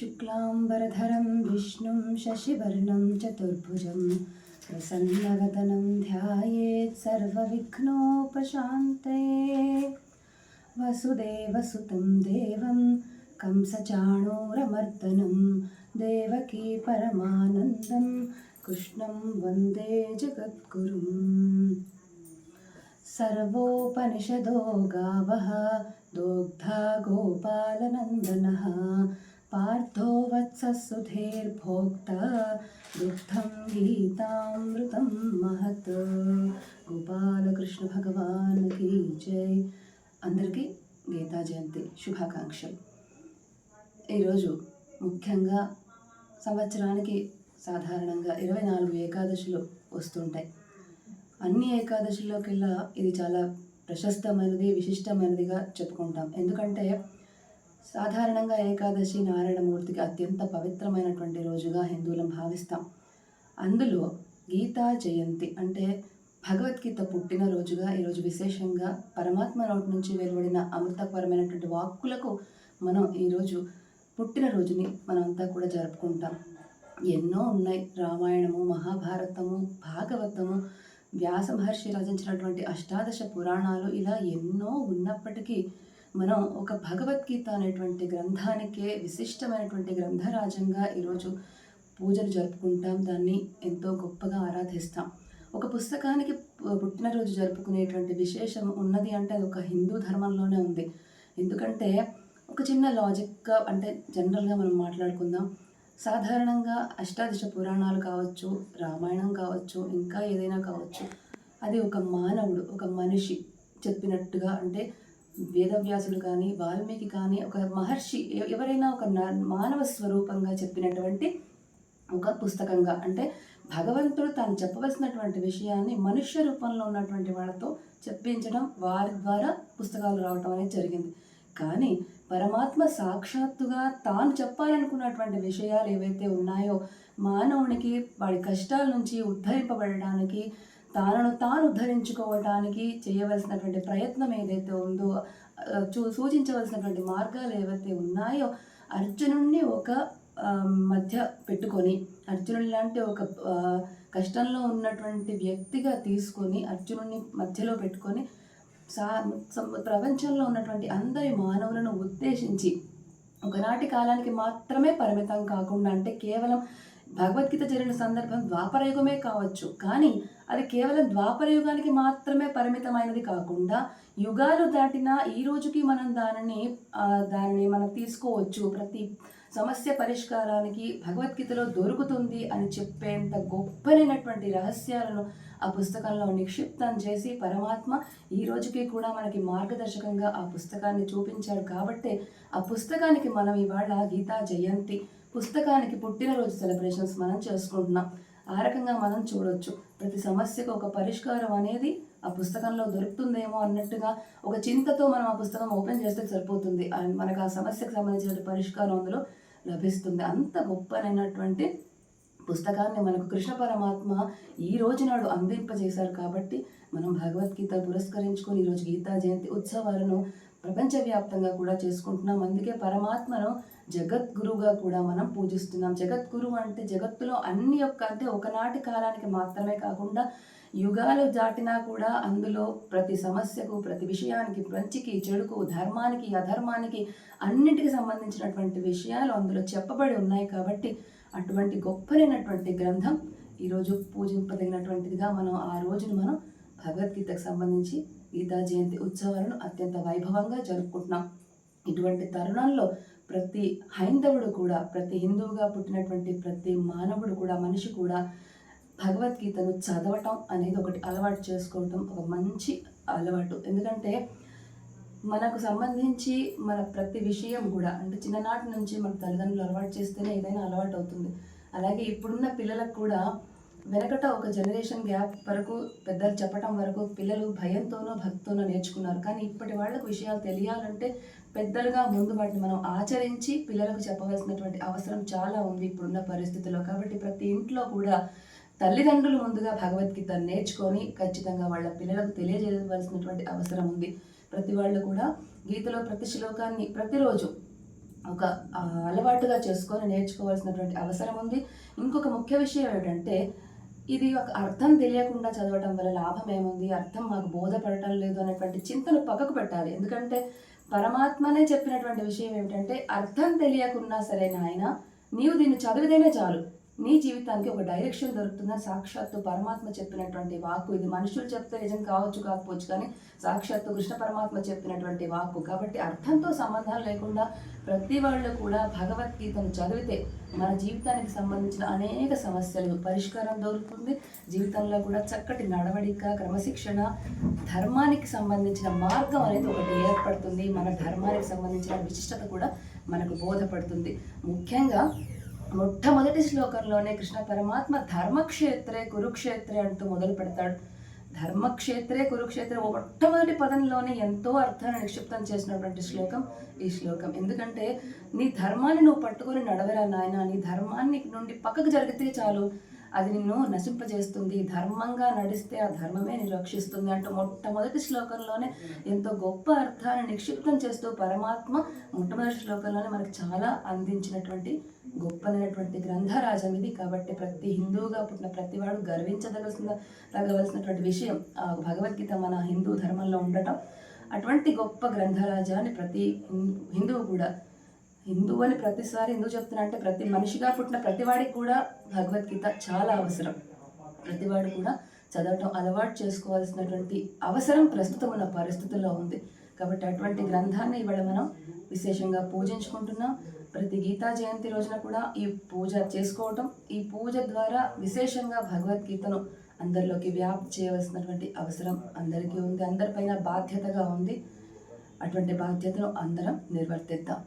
शुक्लाम्बरधरं विष्णुं शशिवर्णं चतुर्भुजं प्रसन्नवदनं ध्यायेत् सर्वविघ्नोपशान्तये वसुदेवसुतं देवं कंसचाणूरमर्दनं देवकी परमानन्दं कृष्णं वन्दे जगद्गुरुम् सर्वोपनिषदो गावः दोग्धा गोपालनन्दनः पार्थो वत्ससुधेर्भोक्ता दुग्धं गीतामृतं महत् గోపాలకృష్ణ భగవాన్కి జై అందరికీ గీతా జయంతి శుభాకాంక్షలు ఈరోజు ముఖ్యంగా సంవత్సరానికి సాధారణంగా ఇరవై నాలుగు ఏకాదశులు వస్తుంటాయి అన్ని ఏకాదశిలోకెల్లా ఇది చాలా ప్రశస్తమైనది విశిష్టమైనదిగా చెప్పుకుంటాం ఎందుకంటే సాధారణంగా ఏకాదశి నారాయణమూర్తికి అత్యంత పవిత్రమైనటువంటి రోజుగా హిందువులం భావిస్తాం. అందులో గీతా జయంతి అంటే భగవద్గీత పుట్టిన రోజుగా ఈరోజు విశేషంగా పరమాత్మ నోటి నుంచి వెలువడిన అమృతపరమైనటువంటి వాక్కులకు మనం ఈరోజు పుట్టినరోజుని మనమంతా కూడా జరుపుకుంటాం. ఎన్నో ఉన్నాయి. రామాయణము మహాభారతము భాగవతము వ్యాస మహర్షి రచించినటువంటి అష్టాదశ పురాణాలు ఇలా ఎన్నో ఉన్నప్పటికీ మనం ఒక భగవద్గీత అనేటువంటి గ్రంథానికే విశిష్టమైనటువంటి గ్రంథరాజంగా ఈరోజు పూజలు జరుపుకుంటాం దాన్ని ఎంతో గొప్పగా ఆరాధిస్తాం. ఒక పుస్తకానికి పుట్టినరోజు జరుపుకునేటువంటి విశేషం ఉన్నది అంటే అది ఒక హిందూ ధర్మంలోనే ఉంది. ఎందుకంటే ఒక చిన్న లాజిక్గా అంటే జనరల్గా మనం మాట్లాడుకుందాం. సాధారణంగా అష్టాదశ పురాణాలు కావచ్చు రామాయణం కావచ్చు ఇంకా ఏదైనా కావచ్చు అది ఒక మానవుడు ఒక మనిషి చెప్పినట్టుగా అంటే వేదవ్యాసుడు కానీ వాల్మీకి కానీ ఒక మహర్షి ఎవరైనా ఒక మానవ స్వరూపంగా చెప్పినటువంటి ఒక పుస్తకంగా అంటే భగవంతుడు తాను చెప్పవలసినటువంటి విషయాన్ని మనుష్య రూపంలో ఉన్నటువంటి వాళ్ళతో చెప్పించడం వారి ద్వారా పుస్తకాలు రావటం అనేది జరిగింది. కానీ పరమాత్మ సాక్షాత్తుగా తాను చెప్పాలనుకున్నటువంటి విషయాలు ఏవైతే ఉన్నాయో మానవునికి వాడి కష్టాల నుంచి ఉద్ధరింపబడడానికి తాను తాను ఉద్ధరించుకోవటానికి చేయవలసినటువంటి ప్రయత్నం ఏదైతే ఉందో చూ సూచించవలసినటువంటి మార్గాలు ఏవైతే ఉన్నాయో అర్జునుడిని ఒక మధ్య పెట్టుకొని అర్జునుడి లాంటి ఒక కష్టంలో ఉన్నటువంటి వ్యక్తిగా తీసుకొని అర్జునుడిని మధ్యలో పెట్టుకొని సా ప్రపంచంలో ఉన్నటువంటి అందరి మానవులను ఉద్దేశించి ఒకనాటి కాలానికి మాత్రమే పరిమితం కాకుండా అంటే కేవలం భగవద్గీత జరిగిన సందర్భం ద్వాపరయుగమే కావచ్చు. కానీ అది కేవలం ద్వాపరయుగానికి మాత్రమే పరిమితమైనది కాకుండా యుగాలు దాటినా ఈ రోజుకి మనం దానిని దానిని మనం తీసుకోవచ్చు. ప్రతి సమస్య పరిష్కారానికి భగవద్గీతలో దొరుకుతుంది అని చెప్పేంత గొప్పలైనటువంటి రహస్యాలను ఆ పుస్తకంలో నిక్షిప్తం చేసి పరమాత్మ ఈ రోజుకి కూడా మనకి మార్గదర్శకంగా ఆ పుస్తకాన్ని చూపించాడు కాబట్టే ఆ పుస్తకానికి మనం ఇవాళ గీతా జయంతి పుస్తకానికి పుట్టినరోజు సెలబ్రేషన్స్ మనం చేసుకుంటున్నాం. ఆ రకంగా మనం చూడొచ్చు. ప్రతి సమస్యకు ఒక పరిష్కారం అనేది ఆ పుస్తకంలో దొరుకుతుందేమో అన్నట్టుగా ఒక చింతతో మనం ఆ పుస్తకం ఓపెన్ చేస్తే సరిపోతుంది. అండ్ మనకు ఆ సమస్యకు సంబంధించిన పరిష్కారం అందులో లభిస్తుంది. అంత గొప్పనైనటువంటి పుస్తకాన్ని మనకు కృష్ణ పరమాత్మ ఈ రోజు నాడు అందింపజేశారు కాబట్టి మనం భగవద్గీత పురస్కరించుకొని ఈరోజు గీతా జయంతి ఉత్సవాలను ప్రపంచవ్యాప్తంగా కూడా చేసుకుంటున్నాం. అందుకే పరమాత్మను జగద్గురుగా కూడా మనం పూజిస్తున్నాం. జగద్గురు అంటే జగత్తులో అన్ని యొక్క అంటే ఒకనాటి కాలానికి మాత్రమే కాకుండా యుగాలు దాటినా కూడా అందులో ప్రతి సమస్యకు ప్రతి విషయానికి మంచికి చెడుకు ధర్మానికి అధర్మానికి అన్నింటికి సంబంధించినటువంటి విషయాలు అందులో చెప్పబడి ఉన్నాయి కాబట్టి అటువంటి గొప్పలైనటువంటి గ్రంథం ఈరోజు పూజింపదగినటువంటిదిగా మనం ఆ రోజును మనం భగవద్గీతకు సంబంధించి గీతా జయంతి ఉత్సవాలను అత్యంత వైభవంగా జరుపుకుంటున్నాం. ఇటువంటి తరుణంలో ప్రతి హైందవుడు కూడా ప్రతి హిందువుగా పుట్టినటువంటి ప్రతి మానవుడు కూడా మనిషి కూడా భగవద్గీతను చదవటం అనేది ఒకటి అలవాటు చేసుకోవటం ఒక మంచి అలవాటు. ఎందుకంటే మనకు సంబంధించి మన ప్రతి విషయం కూడా అంటే చిన్ననాటి నుంచి మన తల్లిదండ్రులు అలవాటు చేస్తేనే ఏదైనా అలవాటు అవుతుంది. అలాగే ఇప్పుడున్న పిల్లలకు కూడా వెనకట ఒక జనరేషన్ గ్యాప్ వరకు పెద్దలు చెప్పటం వరకు పిల్లలు భయంతోనో భక్తితోనో నేర్చుకున్నారు. కానీ ఇప్పటి వాళ్ళకు విషయాలు తెలియాలంటే పెద్దలుగా ముందు వాటిని మనం ఆచరించి పిల్లలకు చెప్పవలసినటువంటి అవసరం చాలా ఉంది ఇప్పుడున్న పరిస్థితుల్లో. కాబట్టి ప్రతి ఇంట్లో కూడా తల్లిదండ్రులు ముందుగా భగవద్గీత నేర్చుకొని ఖచ్చితంగా వాళ్ళ పిల్లలకు తెలియజేయవలసినటువంటి అవసరం ఉంది. ప్రతి వాళ్ళు కూడా గీతలో ప్రతి శ్లోకాన్ని ప్రతిరోజు ఒక అలవాటుగా చేసుకొని నేర్చుకోవాల్సినటువంటి అవసరం ఉంది. ఇంకొక ముఖ్య విషయం ఏంటంటే ఇది ఒక అర్థం తెలియకుండా చదవటం వల్ల లాభం ఏముంది? అర్థం మాకు బోధపడటం లేదు అనేటువంటి చింతను పక్కకు పెట్టాలి. ఎందుకంటే పరమాత్మనే చెప్పినటువంటి విషయం ఏమిటంటే అర్థం తెలియకున్నా సరే నాయన నీవు దీన్ని చదివితేనే చాలు. నీ జీవితానికి ఒక డైరెక్షన్ దొరుకుతుందని సాక్షాత్తు పరమాత్మ చెప్పినటువంటి వాక్కు. ఇది మనుషులు చెప్తే నిజం కావచ్చు కాకపోవచ్చు కానీ సాక్షాత్తు కృష్ణ పరమాత్మ చెప్పినటువంటి వాక్కు. కాబట్టి అర్థంతో సంబంధం లేకుండా ప్రతి వాళ్ళు కూడా భగవద్గీతను చదివితే మన జీవితానికి సంబంధించిన అనేక సమస్యలు పరిష్కారం దొరుకుతుంది. జీవితంలో కూడా చక్కటి నడవడిక క్రమశిక్షణ ధర్మానికి సంబంధించిన మార్గం అనేది ఒకటి ఏర్పడుతుంది. మన ధర్మానికి సంబంధించిన విశిష్టత కూడా మనకు బోధపడుతుంది. ముఖ్యంగా మొట్టమొదటి శ్లోకంలోనే కృష్ణ పరమాత్మ ధర్మక్షేత్రే కురుక్షేత్రే అంటూ మొదలు పెడతాడు. ధర్మక్షేత్రే కురుక్షేత్రే మొట్టమొదటి పదంలోనే ఎంతో అర్థాన్ని నిక్షిప్తం చేసినటువంటి శ్లోకం ఈ శ్లోకం. ఎందుకంటే నీ ధర్మాన్ని నువ్వు పట్టుకొని నడవరా నాయన? నీ ధర్మాన్ని నుండి పక్కకు జరిగితే చాలు. అది నిన్ను నశింపజేస్తుంది. ధర్మంగా నడిస్తే ఆ ధర్మమే నిరక్షిస్తుంది రక్షిస్తుంది అంటూ మొట్టమొదటి శ్లోకంలోనే ఎంతో గొప్ప అర్థాన్ని నిక్షిప్తం చేస్తూ పరమాత్మ మొట్టమొదటి శ్లోకంలోనే మనకు చాలా అందించినటువంటి గొప్పనైనటువంటి గ్రంథరాజం ఇది కాబట్టి ప్రతి హిందువుగా పుట్టిన ప్రతివాడు గర్వించదలసిన తగవలసినటువంటి విషయం ఆ భగవద్గీత మన హిందూ ధర్మంలో ఉండటం. అటువంటి గొప్ప గ్రంథరాజాన్ని ప్రతి హిందువు కూడా హిందువు అని ప్రతిసారి ఎందుకు చెప్తున్నా అంటే ప్రతి మనిషిగా పుట్టిన ప్రతివాడికి కూడా భగవద్గీత చాలా అవసరం. ప్రతివాడు కూడా చదవటం అలవాటు చేసుకోవాల్సినటువంటి అవసరం ప్రస్తుతం ఉన్న పరిస్థితుల్లో ఉంది. కాబట్టి అటువంటి గ్రంథాన్ని ఇవాళ మనం విశేషంగా పూజించుకుంటున్నాం. ప్రతి గీతా జయంతి రోజున కూడా ఈ పూజ చేసుకోవటం ఈ పూజ ద్వారా విశేషంగా భగవద్గీతను అందరిలోకి వ్యాప్తి చేయవలసినటువంటి అవసరం అందరికీ ఉంది అందరిపైన బాధ్యతగా ఉంది. అటువంటి బాధ్యతను అందరం నిర్వర్తిద్దాం.